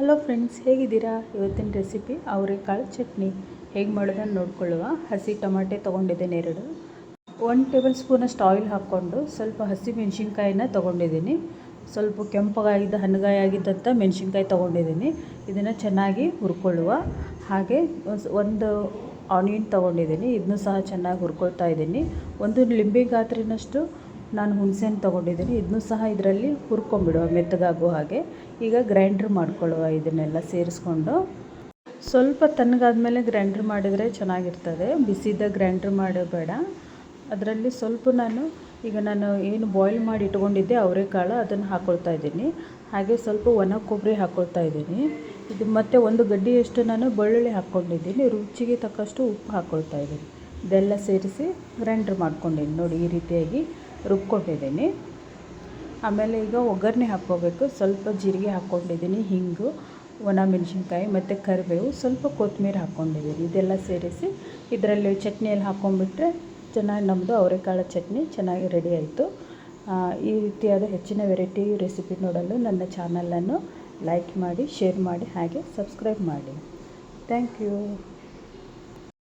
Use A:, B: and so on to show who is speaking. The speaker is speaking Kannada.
A: ಹಲೋ ಫ್ರೆಂಡ್ಸ್, ಹೇಗಿದ್ದೀರಾ? ಇವತ್ತಿನ ರೆಸಿಪಿ ಅವರೆಕಾಳು ಚಟ್ನಿ. ಹೇಗೆ ಮಾಡೋದನ್ನು ನೋಡ್ಕೊಳ್ಳುವ. ಹಸಿ ಟೊಮಾಟೆ ತೊಗೊಂಡಿದ್ದೇನೆ ಎರಡು. ಒನ್ ಟೇಬಲ್ ಸ್ಪೂನಷ್ಟು ಆಯಿಲ್ ಹಾಕ್ಕೊಂಡು ಸ್ವಲ್ಪ ಹಸಿ ಮೆಣಸಿನ್ಕಾಯಿನ ತೊಗೊಂಡಿದ್ದೀನಿ. ಸ್ವಲ್ಪ ಕೆಂಪಗಾಗಿದ್ದ ಹಣ್ಣಗಾಯಾಗಿದ್ದಂಥ ಮೆಣಸಿನ್ಕಾಯಿ ತೊಗೊಂಡಿದ್ದೀನಿ. ಇದನ್ನು ಚೆನ್ನಾಗಿ ಹುರ್ಕೊಳ್ಳುವ. ಹಾಗೆ ಒಂದು ಆನಿಯನ್ ತೊಗೊಂಡಿದ್ದೀನಿ. ಇದನ್ನು ಸಹ ಚೆನ್ನಾಗಿ ಹುರ್ಕೊಳ್ತಾ ಇದ್ದೀನಿ. ಒಂದು ಲಿಂಬೆ ಗಾತ್ರಿನಷ್ಟು ನಾನು ಹುಣಸೆಹಣ್ಣು ತೊಗೊಂಡಿದ್ದೀನಿ. ಇದನ್ನು ಸಹ ಇದರಲ್ಲಿ ಹುರ್ಕೊಂಬಿಡುವ ಮೆತ್ತಗಾಗೋ ಹಾಗೆ. ಈಗ ಗ್ರೈಂಡ್ರ್ ಮಾಡ್ಕೊಳ್ಳುವ ಇದನ್ನೆಲ್ಲ ಸೇರಿಸ್ಕೊಂಡು. ಸ್ವಲ್ಪ ತಣ್ಣಗಾದ್ಮೇಲೆ ಗ್ರೈಂಡ್ರ್ ಮಾಡಿದರೆ ಚೆನ್ನಾಗಿರ್ತದೆ. ಬಿಸಿದ ಗ್ರೈಂಡ್ರ್ ಮಾಡಬೇಡ. ಅದರಲ್ಲಿ ಸ್ವಲ್ಪ ನಾನು, ಈಗ ನಾನು ಏನು ಬಾಯ್ಲ್ ಮಾಡಿ ಇಟ್ಕೊಂಡಿದ್ದೆ ಅವರೆಕಾಳು ಅದನ್ನು ಹಾಕ್ಕೊಳ್ತಾ ಇದ್ದೀನಿ. ಹಾಗೆ ಸ್ವಲ್ಪ ಒಣ ಕೊಬ್ಬರಿ ಹಾಕ್ಕೊಳ್ತಾ ಇದ್ದೀನಿ. ಇದು ಮತ್ತು ಒಂದು ಗಡ್ಡಿಯಷ್ಟು ನಾನು ಬೆಳ್ಳುಳ್ಳಿ ಹಾಕ್ಕೊಂಡಿದ್ದೀನಿ. ರುಚಿಗೆ ತಕ್ಕಷ್ಟು ಉಪ್ಪು ಹಾಕ್ಕೊಳ್ತಾ ಇದ್ದೀನಿ. ಇದೆಲ್ಲ ಸೇರಿಸಿ ಗ್ರೈಂಡ್ರ್ ಮಾಡ್ಕೊಂಡಿದ್ದೀನಿ. ನೋಡಿ ಈ ರೀತಿಯಾಗಿ ರುಬ್ಕೊಂಡಿದ್ದೀನಿ. ಆಮೇಲೆ ಈಗ ಒಗ್ಗರಣೆ ಹಾಕ್ಕೋಬೇಕು. ಸ್ವಲ್ಪ ಜೀರಿಗೆ ಹಾಕ್ಕೊಂಡಿದ್ದೀನಿ, ಹಿಂಗು, ಒಣ ಮೆಣಸಿನ್ಕಾಯಿ ಮತ್ತು ಕರಿಬೇವು, ಸ್ವಲ್ಪ ಕೊತ್ತಂಬರಿ ಹಾಕ್ಕೊಂಡಿದ್ದೀನಿ. ಇದೆಲ್ಲ ಸೇರಿಸಿ ಇದರಲ್ಲಿ ಚಟ್ನಿಯಲ್ಲಿ ಹಾಕ್ಕೊಂಡ್ಬಿಟ್ರೆ ಚೆನ್ನಾಗಿ ನಮ್ಮದು ಅವರೆಕಾಳು ಚಟ್ನಿ ಚೆನ್ನಾಗಿ ರೆಡಿ ಆಯಿತು. ಈ ರೀತಿಯಾದ ಹೆಚ್ಚಿನ ವೆರೈಟಿ ರೆಸಿಪಿ ನೋಡಲು ನನ್ನ ಚಾನಲನ್ನು ಲೈಕ್ ಮಾಡಿ, ಶೇರ್ ಮಾಡಿ, ಹಾಗೆ ಸಬ್ಸ್ಕ್ರೈಬ್ ಮಾಡಿ. Thank you.